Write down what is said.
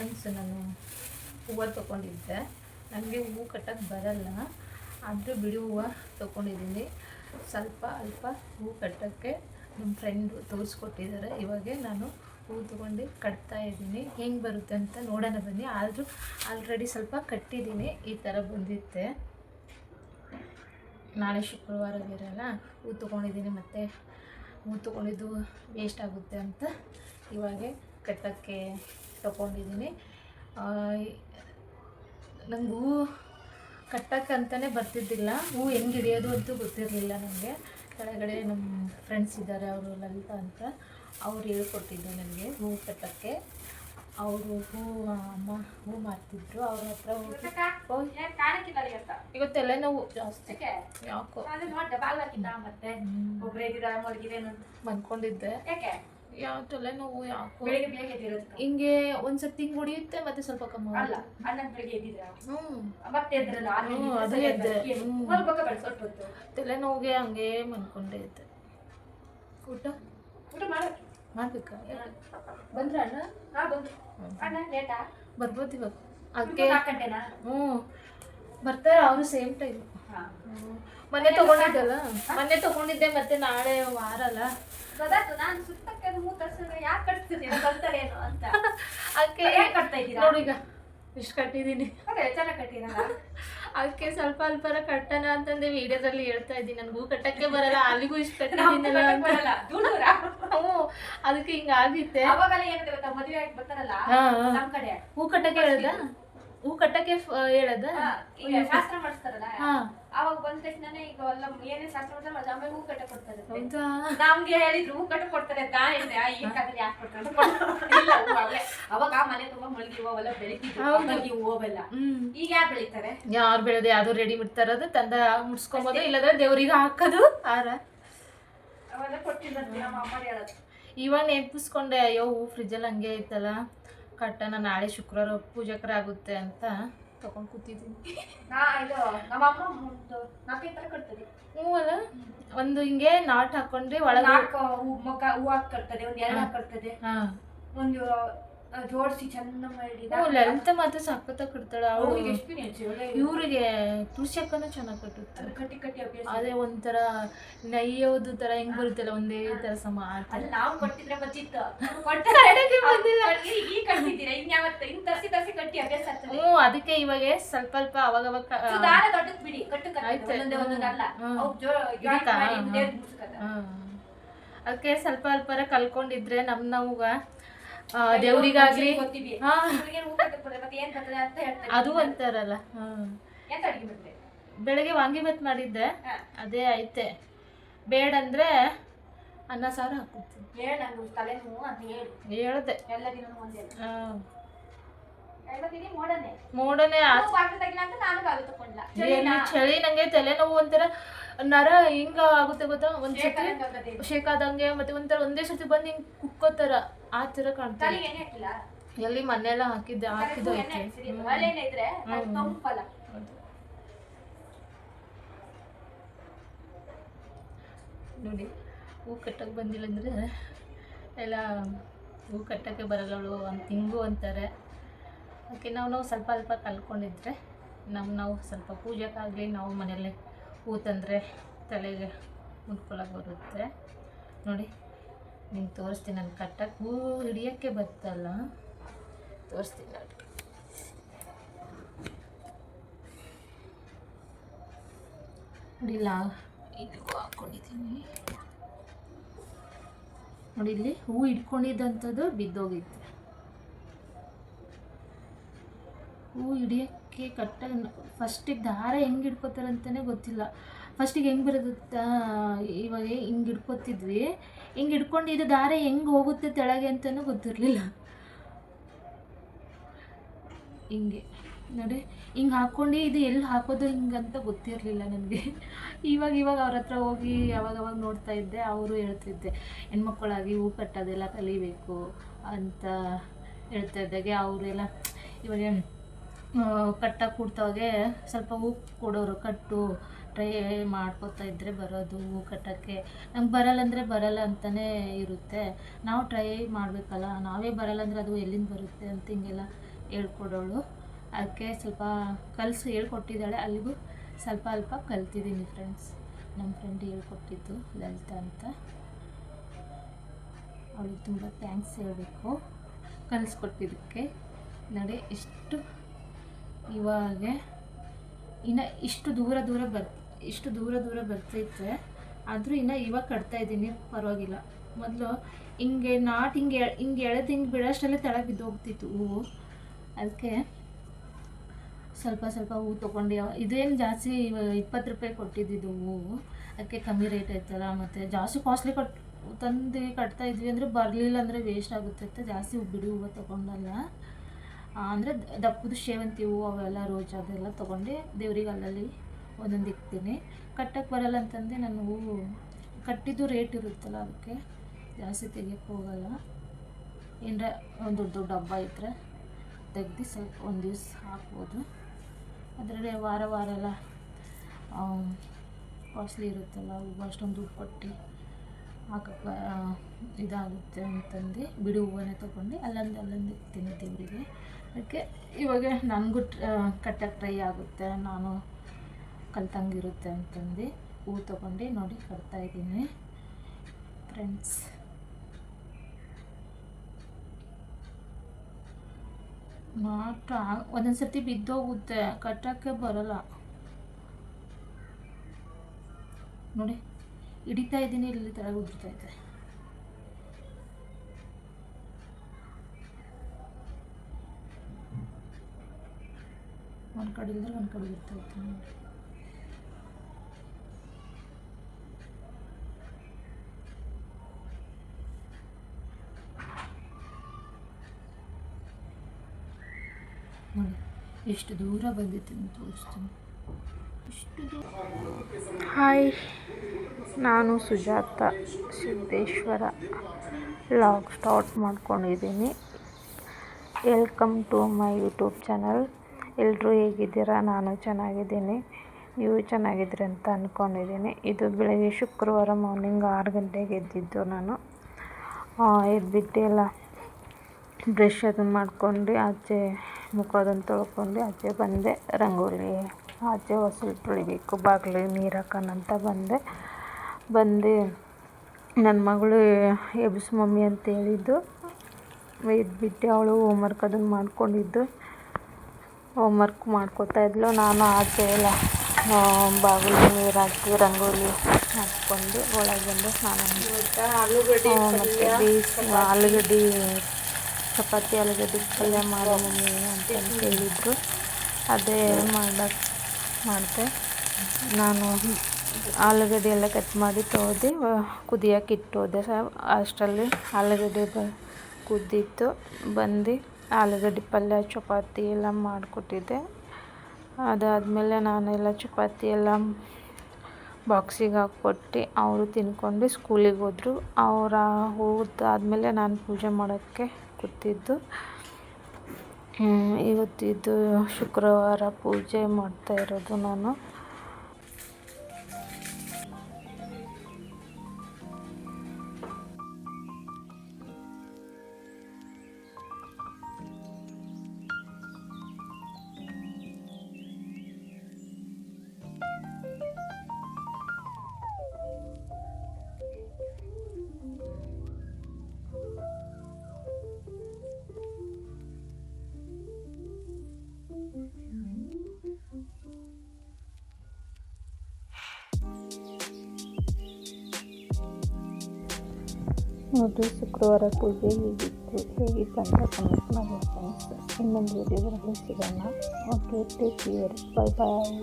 Friends ನಾನು ಹೂವು ತೊಗೊಂಡಿದ್ದೆ. ನನಗೆ ಹೂವು ಕಟ್ಟೋಕ್ಕೆ ಬರಲ್ಲ. ಆದರೂ ಬಿಡಿ ಹೂವು ತೊಗೊಂಡಿದ್ದೀನಿ. ಸ್ವಲ್ಪ ಅಲ್ಪ ಹೂವು ಕಟ್ಟೋಕ್ಕೆ ನಮ್ಮ ಫ್ರೆಂಡು ತೋರಿಸ್ಕೊಟ್ಟಿದ್ದಾರೆ. ಇವಾಗ ನಾನು ಹೂವು ತೊಗೊಂಡು ಕಟ್ತಾ ಇದ್ದೀನಿ. ಹೆಂಗೆ ಬರುತ್ತೆ ಅಂತ ನೋಡೋಣ ಬನ್ನಿ. ಆದರೂ ಆಲ್ರೆಡಿ ಸ್ವಲ್ಪ ಕಟ್ಟಿದ್ದೀನಿ. ಈ ಥರ ಬಂದಿತ್ತೆ. ನಾಳೆ ಶುಕ್ರವಾರ ಇರಲ್ಲ. ಹೂ ತೊಗೊಂಡಿದ್ದೀನಿ ಮತ್ತು ಹೂ ತೊಗೊಂಡಿದ್ದು ವೇಸ್ಟ್ ಆಗುತ್ತೆ ಅಂತ ಇವಾಗೆ ಕಟ್ಟೋಕ್ಕೆ ತೊಗೊಂಡಿದ್ದೀನಿ. ನಂಗೆ ಹೂ ಕಟ್ಟಕ್ಕಂತಲೇ ಬರ್ತಿದ್ದಿಲ್ಲ. ಹೂ ಹೆಂಗೆ ಹಿಡಿಯೋದು ಅಂತೂ ಗೊತ್ತಿರಲಿಲ್ಲ ನನಗೆ ಕೆಳಗಡೆ ನಮ್ಮ ಫ್ರೆಂಡ್ಸ್ ಇದ್ದಾರೆ ಅವರು ಲಲಿತಾ ಅಂತ. ಅವ್ರು ಹೇಳ್ಕೊಟ್ಟಿದ್ದು ನನಗೆ ಹೂ ಕಟ್ಟೋಕ್ಕೆ. ಅವರು ಹೂ ಅಮ್ಮ ಹೂ ಮಾಡ್ತಿದ್ರು ಅವ್ರ ಹತ್ರ ಹೋಗಿ ನಾವು ಜಾಸ್ತಿ. ಯಾಕೆ. ಯಾಕೋ? ಯಾವ ತಲೆನೋವು ಯಾಕೋ ಬೆಳಿಗ್ಗೆ ಬೇಗ ಎದ್ದಿರೋದು. ಹಿಂಗೆ ಒಂದ್ಸತಿ ಹಿಂಗೆ ಹೊಡಿಯುತ್ತೆ ಮತ್ತೆ ಸ್ವಲ್ಪ ಕಮ್ಮಿ ಅಲ್ಲ. ಅಣ್ಣ ಬೆಳಿಗ್ಗೆ ಎದ್ದಿದ್ರ? ಹ್ಮ್ ಮತ್ತೆ ಎದ್ರಲ್ಲ ಹ್ಮ್, ಅದೇ ಎದ್ದೆ. ಮಲ್ಬೇಕ ಸ್ವಲ್ಪ ಹೊತ್ತು. ತಲೆನೋವಿಗೆ ಹಂಗೆ ಮನ್ಕೊಂಡೆ ಇದ್ದೆ. ಊಟ? ಊಟ ಮಾಡಕ್ಕೆ. ಮಾಡ್ಬೇಕಾ? ಬಂದ್ರ ಅಣ್ಣ? ಹಾ ಬಂದ್ರು. ಅಣ್ಣ ಲೇಟಾ ಬರ್ಬೋದು ಇವಾಗ. ಅದಕ್ಕೆ ಹ್ಞೂ. ಬರ್ತಾರೆ ಅವರು ಸೇಮ್ ಟೈಮ್. ಮೊನ್ನೆ ತಗೊಂಡಿದ್ದಲ್ಲ? ಮೊನ್ನೆ ತಗೊಂಡಿದ್ದೆ ಮತ್ತೆ ನಾಳೆ ವಾರ ಗೊತ್ತಾಯ್ತು ನಾನು ಸುತ್ತಕ್ಕೆ ಅದು ತರ್ಸಿದ್ರೆ ಯಾಕೆ ಕಟ್ತೀನಿ ಬರ್ತಾರೇನೋ ಅಂತ. ಅದಕ್ಕೆ ಯಾಕೆ ಕಟ್ತಾ ಇದ್ದೀರಾ? ನೋಡಿ ಈಗ ಇಷ್ಟು ಕಟ್ಟಿದ್ದೀನಿ. ಅದೇ ಚೆನ್ನಾಗಿ ಕಟ್ಟಿರಲ್ಲ ಅದಕ್ಕೆ ಸ್ವಲ್ಪ ಅಲ್ಪರ ಕಟ್ಟಣ ಅಂತಂದೆ ವಿಡಿಯೋದಲ್ಲಿ ಹೇಳ್ತಾ ಇದ್ದೀನಿ. ನನ್ಗೂ ಕಟ್ಟಕ್ಕೆ ಬರಲ್ಲ ಅಲ್ಲಿಗೂ ಇಷ್ಟು ಕಟ್ಟಿದ್ದೀನಲ್ಲ ಹ್ಞೂ ಅದಕ್ಕೆ ಹಿಂಗ ಆಗಿತ್ತೆ. ಅವಾಗೆಲ್ಲ ಏನಂದ್ರೆ ಗೊತ್ತಾ ಮದುವೆ ಆಗಿ ಬರ್ತಾರಲ್ಲ ಹಾ, ಹಾ. ಕಡೆ. ಹೂ ಕಟ್ಟಕ್ಕೆ ಹೇಳ್ದ? ಹೂ ಕಟ್ಟಕ್ಕೆ ಹೇಳದ? ಶಾಸ್ತ್ರ ಮಾಡಿಸ್ತಾರಲ್ಲ. ಹಾ. ಅವಾಗ ಬಂದ ತಕ್ಷಣನೇ ಈಗ ಎಲ್ಲ ಏನೇ ಶಾಸ್ತ್ರ ಮಾಡ್ತಾರೆ ಅದು ಆಮೇಲೆ ಹೂ ಕಟ್ಟ ಕೊಡ್ತಾರೆ. ನಮ್ಗೆ ಹೇಳಿದ್ರು ಹೂ ಕಟ್ಟ ಕೊಡ್ತಾರೆ ಅಂತ ಹೇಳಿದೆ. ಕಾಲದಲ್ಲಿ ಯಾಕೆ ಕೊಡ್ತಾರೆ ಇಲ್ಲ. ಅವಾಗ ಆ ಮನೆ ತುಂಬಾ ಮಲ್ಗಿ ಹೂವೆಲ್ಲ ಬೆಳಿತಿದ್ರು. ಹೂವೆಲ್ಲ ಈಗ ಯಾರು ಬೆಳಿತಾರೆ? ಯಾರು ಬೆಳೆದು ಯಾವ್ದು ರೆಡಿ ತರೋದು ತಂದ ಮುಡ್ಸ್ಕೊಬೋದು. ಇಲ್ಲದ್ರೆ ದೇವ್ರಿಗೆ ಹಾಕೋದು. ಆರ. ಅವೆಲ್ಲ ಕೊಟ್ಟಿಲ್ಲ ನಮ್ಮ ಅಮ್ಮ ಹೇಳೋದು. ಇವಾಗ ನೆನಪಿಸ್ಕೊಂಡೆ ಅಯ್ಯೋ ಹೂ ಫ್ರಿಜ್ಜಲ್ಲಿ ಹಂಗೆ ಐತಲ್ಲ ಕಟ್ಟನ ನಾಳೆ ಶುಕ್ರವಾರ ಪೂಜಕರ ಆಗುತ್ತೆ ಅಂತ. ತಗೊಂಡ್ ಕೂತಿದ್ದೀನಿ. ನಾ ಇದು ನಮ್ಮ ಅಮ್ಮ ಒಂದು ನಾಲ್ಕೈದು ಥರ ಕಟ್ತದೆ. ಹ್ಞೂ ಅಲ್ಲ ಒಂದು ಹಿಂಗೆ ನಾಟ್ ಹಾಕೊಂಡ್ರೆ ಒಳಗೆ ನಾಲ್ಕು ಹೂ ಮೊಗ್ಗ ಹೂ ಹಾಕಿ ಕಟ್ತದೆ ಒಂದು ಎರಡು ಹಾಕಿ ಕಟ್ತದೆ ಹಾ. ಒಂದು ಜೋಡಿಸಿ ಚಂದ ಮಾಡಿ ಲಲಿತ ಮಾತ್ರ ಸಖತ್ತ ಕಟ್ತಾಳ ಅವಳಿಗೆ ಎಕ್ಸ್ಪೀರಿಯನ್ಸ್ ಇವ್ರಿಗೆ ತುಳಸಿ ಅಕ್ಕನ ಚೆನ್ನಾಗಿ ಕಟ್ಟುತ್ತೆ ಕಟ್ಟಿ ಕಟ್ಟಿ ಅಭ್ಯಾಸ. ಅದೇ ಒಂಥರ ನೈಯೋದು ತರ ಹೆಂಗ್ ಬರುತ್ತಲ್ಲ ಒಂದೇ ತರ ಸಮ ನಾವು ಕೊಟ್ಟಿದ್ರೆ ಬಚ್ಚಿತ್ತು. ಈಗ ಕಟ್ತಿದ್ದೀರಾ? ಇನ್ಯಾವತ್ತ ಇನ್ ತರ್ಸಿ ತರ್ಸಿ ಕಟ್ಟಿ ಅಭ್ಯಾಸ ಆಗ್ತದೆ. ಹ್ಞೂ ಅದಕ್ಕೆ ಇವಾಗ ಸ್ವಲ್ಪ ಸ್ವಲ್ಪ ಅವಾಗ ಅವಾಗ ದಾರ ದೊಡ್ಡದ್ ಬಿಡಿ. ಕಟ್ಟು ಕಟ್ಟು. ಒಂದೊಂದೇ ಒಂದೊಂದು ಅಲ್ಲ. ಹ್ಮ್. ಜೋ joint ಇದಕ್ಕಾ? ಹ್ಮ್. ದೇವ್ರಿಗೆ ಮುಡ್ಸ್ಕೊತಾರೆ. ಹ್ಮ್. ಅದಕ್ಕೆ ಸ್ವಲ್ಪ ಅಲ್ಪರ ಕಲ್ಕೊಂಡಿದ್ರೆ ನಮ್ ನಮ್ಗ ದೇವ್ರಿಗಾಗ್ಲಿ. ಅದು ಅಂತಾರಲ್ಲ ಬೆಳಗ್ಗೆ ವಾಂಗಿಭಾತ್ ಮಾಡಿದ್ದೆ. ಅದೇ ಐತೆ. ಬೇಡಂದ್ರೆ ಅನ್ನ ಸಾರು ಹೇಳು ಹೇಳ್ದೆ. ಮೋಡನೆ. ಚಳಿ ನಂಗೆ ತಲೆನೋವು ಒಂಥರ ನರ ಹಿಂಗ ಆಗುತ್ತೆ ಗೊತ್ತಾ? ಒಂದ್ ಸತಿ ಶೇಕ್ ಆದಂಗೆ ಮತ್ತೆ ಒಂಥರ ಒಂದೇ ಸತಿ ಬಂದು ಹಿಂಗ್ ಕುಕ್ಕೋತರ ಆ ತರ ಕಾಣ್ತಾರೆ ಎಲ್ಲಿ ಮನೆಯೆಲ್ಲ ಹಾಕಿದ್ದೆ ಹಾಕಿದ್ದು. ನೋಡಿ ಹೂ ಕಟ್ಟಕ್ಕೆ ಬಂದಿಲ್ಲ ಅಂದ್ರೆ ಎಲ್ಲ ಹೂ ಕಟ್ಟಕ್ಕೆ ಬರಲ್ಲವಳು ಅಂತ ತಿಂಗು ಅಂತಾರೆ. ಅದಕ್ಕೆ ನಾವು ನಾವು ಸ್ವಲ್ಪ ಅಲ್ಪ ಕಲ್ಕೊಂಡಿದ್ರೆ ನಮ್ಮ ನಾವು ಸ್ವಲ್ಪ ಪೂಜೆಗಾಗಲಿ ನಾವು ಮನೆಯಲ್ಲೇ ಹೂ ತಂದರೆ ತಲೆಗೆ ಮುಡ್ಕೊಳಕ್ಕೆ ಬರುತ್ತೆ. ನೋಡಿ ನಿಮ್ಗೆ ತೋರಿಸ್ತೀನಿ, ನಾನು ಕಟ್ಟಕ್ಕೆ ಹೂ ಹಿಡಿಯೋಕ್ಕೆ ಬರ್ತಲ್ಲ ತೋರಿಸ್ತೀನಿ ನೋಡಿ. ನೋಡಿಲ್ಲ? ಇದು ಹಾಕ್ಕೊಂಡಿದ್ದೀನಿ ನೋಡಿ, ಇಲ್ಲಿ ಹೂ ಇಟ್ಕೊಂಡಿದ್ದಂಥದ್ದು ಬಿದ್ದೋಗಿತ್ತು. ಹೂ ಹಿಡಿಯೋಕ್ಕೆ ಕಟ್ಟ ಫಸ್ಟಿಗೆ ದಾರ ಹೆಂಗೆ ಇಟ್ಕೋತಾರಂತಲೇ ಗೊತ್ತಿಲ್ಲ. ಫಸ್ಟಿಗೆ ಹೆಂಗೆ ಬರುತ್ತೆ ಇವಾಗ ಹಿಂಗೆ ಹಿಡ್ಕೊತಿದ್ವಿ. ಹಿಂಗೆ ಹಿಡ್ಕೊಂಡು ಇದು ದಾರ ಹೆಂಗೆ ಹೋಗುತ್ತೆ ತೆಳಗೆ ಅಂತಲೂ ಗೊತ್ತಿರಲಿಲ್ಲ. ಹಿಂಗೆ, ನೋಡಿ, ಹಿಂಗೆ ಹಾಕ್ಕೊಂಡು ಇದು ಎಲ್ಲಿ ಹಾಕೋದು ಹಿಂಗಂತ ಗೊತ್ತಿರಲಿಲ್ಲ ನನಗೆ. ಇವಾಗ ಇವಾಗ ಅವ್ರ ಹತ್ರ ಹೋಗಿ ಯಾವಾಗವಾಗ ನೋಡ್ತಾ ಇದ್ದೆ, ಅವರು ಹೇಳ್ತಿದ್ದೆ ಹೆಣ್ಮಕ್ಕಳಾಗಿ ಹೂ ಕಟ್ಟೋದೆಲ್ಲ ಕಲಿಬೇಕು ಅಂತ ಹೇಳ್ತಾ ಇದ್ದಾಗೆ ಅವರೆಲ್ಲ, ಇವಾಗ ಕಟ್ಟಕ್ಕೆ ಕೊಡ್ತಾಗೆ ಸ್ವಲ್ಪ ಹೂ ಕೊಡೋರು ಕಟ್ಟು ಟ್ರೈ ಮಾಡ್ಕೋತಾ ಇದ್ದರೆ ಬರೋದು, ಹೂ ಕಟ್ಟೋಕ್ಕೆ. ನಮ್ಗೆ ಬರಲ್ಲ ಅಂದರೆ ಬರಲ್ಲ ಅಂತಲೇ ಇರುತ್ತೆ. ನಾವು ಟ್ರೈ ಮಾಡಬೇಕಲ್ಲ, ನಾವೇ ಬರಲ್ಲ ಅಂದರೆ ಅದು ಎಲ್ಲಿಂದ ಬರುತ್ತೆ ಅಂತ ಹಿಂಗೆಲ್ಲ ಹೇಳ್ಕೊಡೋಳು. ಅದಕ್ಕೆ ಸ್ವಲ್ಪ ಕಲಿಸಿ ಹೇಳ್ಕೊಟ್ಟಿದ್ದಾಳೆ, ಅಲ್ಲಿಗೂ ಸ್ವಲ್ಪ ಅಲ್ಪ ಕಲ್ತಿದ್ದೀನಿ ಫ್ರೆಂಡ್ಸ್ ನಮ್ಮ ಫ್ರೆಂಡ್ ಹೇಳ್ಕೊಟ್ಟಿದ್ದು ಲಲಿತಾ ಅಂತ. ಅವಳಿಗೆ ತುಂಬ ಥ್ಯಾಂಕ್ಸ್ ಹೇಳಬೇಕು. ಕಲಿಸ್ಕೊಟ್ಟಿದ್ದಕ್ಕೆ. ನಡೆ, ಇಷ್ಟು ಇವಾಗೆ ಇನ್ನು ಇಷ್ಟು ದೂರ ದೂರ ಬರ್ ಇಷ್ಟು ದೂರ ದೂರ ಬರ್ತೈತೆ ಆದರೂ ಇನ್ನು ಇವಾಗ ಕಟ್ತಾ ಇದ್ದೀನಿ, ಪರವಾಗಿಲ್ಲ. ಮೊದಲು ಹಿಂಗೆ ನಾಟ್ ಹಿಂಗೆ ಹಿಂಗೆ ಎಳೆದು ಹಿಂಗೆ ಬಿಡೋಷ್ಟರಲ್ಲೇ ತಳ ಬಿದ್ದು ಹೋಗ್ತಿತ್ತು ಹೂವು ಅದಕ್ಕೆ ಸ್ವಲ್ಪ ಸ್ವಲ್ಪ ಹೂವು ತೊಗೊಂಡು. ಇದೇನು ಜಾಸ್ತಿ ಇಪ್ಪತ್ತು ರೂಪಾಯಿ ಕೊಟ್ಟಿದ್ದಿದ್ದು ಹೂವು ಅದಕ್ಕೆ ಕಮ್ಮಿ ರೇಟ್ ಆಯ್ತಲ್ಲ, ಮತ್ತು ಜಾಸ್ತಿ ಕಾಸ್ಟ್ಲಿ ಕಟ್, ತಂದು ಕಟ್ತಾ ಇದ್ವಿ ಅಂದರೆ ಬರಲಿಲ್ಲ ಅಂದರೆ ವೇಸ್ಟ್ ಆಗುತ್ತೆ ಜಾಸ್ತಿ ಬಿಡಿ ಹೂವು ತೊಗೊಂಡಲ್ಲ. ಅಂದರೆ ದಪ್ಪದ ಸೇವಂತಿ ಹೂವು ಅವೆಲ್ಲ ರೋಜ್ ಅದೆಲ್ಲ ತೊಗೊಂಡು ದೇವ್ರಿಗೆ ಅಲ್ಲಲ್ಲಿ. ಒಂದೊಂದು ಇಕ್ತೀನಿ ಕಟ್ಟಕ್ಕೆ ಬರಲ್ಲ ಅಂತಂದರೆ ನಾನು ಹೂವು ಕಟ್ಟಿದ್ದು ರೇಟ್ ಇರುತ್ತಲ್ಲ ಅದಕ್ಕೆ ಜಾಸ್ತಿ ತೆಗಿಯಕ್ಕೆ ಹೋಗಲ್ಲ. ಏನರ ಒಂದು ದೊಡ್ಡ ದೊಡ್ಡ ಹಬ್ಬ ಇದ್ದರೆ ತೆಗ್ದು ಸ್ವಲ್ಪ ಒಂದು ದಿವಸ ಹಾಕ್ಬೋದು. ಅದರಲ್ಲಿ ವಾರ ವಾರ ಎಲ್ಲ ಕಾಸ್ಟ್ಲಿ ಇರುತ್ತಲ್ಲ ಹೂವು ಅಷ್ಟೊಂದು ದುಡ್ಡು ಕೊಟ್ಟು ಹಾಕಕ್ಕೆ ಇದಾಗುತ್ತೆ ಅಂತಂದು ಬಿಡು ಹೂವನ್ನೇ ತೊಗೊಂಡು ಅಲ್ಲೊಂದು ಅಲ್ಲೊಂದು ದೇವರಿಗೆ. ಅದಕ್ಕೆ ಇವಾಗ ನನಗೂ ಕಟ್ಟಕ್ಕೆ ಟ್ರೈ ಆಗುತ್ತೆ. ನಾನು ಕಲ್ತಂಗಿರುತ್ತೆ ಅಂತಂದು ಹೂ ತೊಗೊಂಡು ನೋಡಿ ಕಟ್ತಾ ಇದ್ದೀನಿ. ಫ್ರೆಂಡ್ಸ್ ನಾಟ ಒಂದೊಂದು ಸರ್ತಿ ಬಿದ್ದೋಗುತ್ತೆ, ಕಟ್ಟೋಕ್ಕೆ ಬರಲ್ಲ. ನೋಡಿ, ಹಿಡಿತಾ ಇದ್ದೀನಿ, ಇಲ್ಲಿ ತೆಳಗೆ ಉದುರ್ತಾ ಇದೆ. ಒಂದು ಕಡೆ ಇಲ್ಲದ್ರೆ ಒಂದು ಕಡೆ ಇರ್ತಾ ಇತ್ತು ನೋಡಿ. ನೋಡಿ ಎಷ್ಟು ದೂರ ಬಂದಿತ್ತು ಅಂತ ತೋರಿಸ್ತೀನಿ. ಹಾಯ್, ನಾನು ಸುಜಾತ ಸಿದ್ದೇಶ್ವರ ಲಾಗ್ ಸ್ಟಾರ್ಟ್ ಮಾಡ್ಕೊಂಡಿದ್ದೀನಿ. Welcome to my YouTube channel ಎಲ್ಲರೂ ಹೇಗಿದ್ದೀರಾ? ನಾನು ಚೆನ್ನಾಗಿದ್ದೀನಿ. ನೀವು ಚೆನ್ನಾಗಿದ್ದೀರಿ ಅಂತ ಅಂದ್ಕೊಂಡಿದ್ದೀನಿ ಇದು ಬೆಳಗ್ಗೆ ಶುಕ್ರವಾರ ಮಾರ್ನಿಂಗ್ ಆರು ಗಂಟೆಗೆ ಎದ್ದಿದ್ದು ನಾನು. ಎದ್ಬಿಟ್ಟು ಎಲ್ಲ ಬ್ರಷ್ ಅದನ್ನು ಮಾಡ್ಕೊಂಡು ಆಚೆ ಮುಖ ಅದನ್ನು ತೊಳ್ಕೊಂಡು ಆಚೆ ಬಂದೆ, ರಂಗೋಲಿ ಆಚೆ ಹೊಸಲು ತೊಳಿಬೇಕು ಬಾಗಿಲಿಗೆ ನೀರು ಹಾಕೋಣಂತ ಬಂದೆ. ಬಂದು ನನ್ನ ಮಗಳು ಎಬ್ಬಿಸು ಮಮ್ಮಿ ಅಂತ ಹೇಳಿದ್ದು. ಎದ್ಬಿಟ್ಟು ಅವಳು ಹೋಮ್ವರ್ಕ್ ಅದನ್ನು ಮಾಡ್ಕೊಂಡಿದ್ದು. ಹೋಮ್ವರ್ಕ್ ಮಾಡ್ಕೋತಾ ಇದ್ಲು. ನಾನು ಆಚೆ ಎಲ್ಲ ಬಾಗಿಲಿಗೆ ನೀರು ಹಾಕಿ, ರಂಗೋಲಿ ಹಾಕ್ಕೊಂಡು ಒಳಗೆ ಬಂದು ಸ್ನಾನ ಮತ್ತು ಬೇಯಿಸಿ ಆಲೂಗಡ್ಡೆ ಚಪಾತಿ, ಆಲೂಗಡ್ಡೆ ಪಲ್ಯ ಮಾಡೋ ಮಮ್ಮಿ ಅಂತಂದು ಹೇಳಿದರು. ಅದೇ ಮಾಡಕ್ಕೆ ಮಾಡಿದೆ. ನಾನು ಆಲೂಗಡ್ಡೆ ಎಲ್ಲ ಕಟ್ ಮಾಡಿ ತೊಳೆದು ಕುದಿಯೋಕೆ ಇಟ್ಟೋದೆ. ಅಷ್ಟರಲ್ಲಿ ಆಲೂಗಡ್ಡೆ ಬ ಕುದ್ದಿತ್ತು ಬಂದು ಆಲೂಗಡ್ಡೆ ಪಲ್ಯ, ಚಪಾತಿ ಎಲ್ಲ ಮಾಡಿಕೊಟ್ಟಿದ್ದೆ. ಅದಾದಮೇಲೆ ನಾನೆಲ್ಲ ಚಪಾತಿ ಎಲ್ಲ ಬಾಕ್ಸಿಗೆ ಹಾಕ್ಕೊಟ್ಟು ಅವರು ತಿನ್ಕೊಂಡು ಸ್ಕೂಲಿಗೆ ಹೋದರು. ಅವರ ಹೋದಾದಮೇಲೆ ನಾನು ಪೂಜೆ ಮಾಡೋಕ್ಕೆ ಕೂತಿದ್ದು. ಇವತ್ತಿದ್ದು ಶುಕ್ರವಾರ ಪೂಜೆ ಮಾಡ್ತಾ ಇರೋದು ನಾನು. ಶುಕ್ರವಾರ ಪೂಜೆ ಹೀಗಿತ್ತು ಹೇಗಿತ್ತು ಅಂತ ಕಮೆಂಟ್ ಮಾಡಿ ಫ್ರೆಂಡ್ಸ್ ಇನ್ನೊಂದು ವಿಡಿಯೋದಲ್ಲಿ ಸಿಗೋಣ okay take care bye bye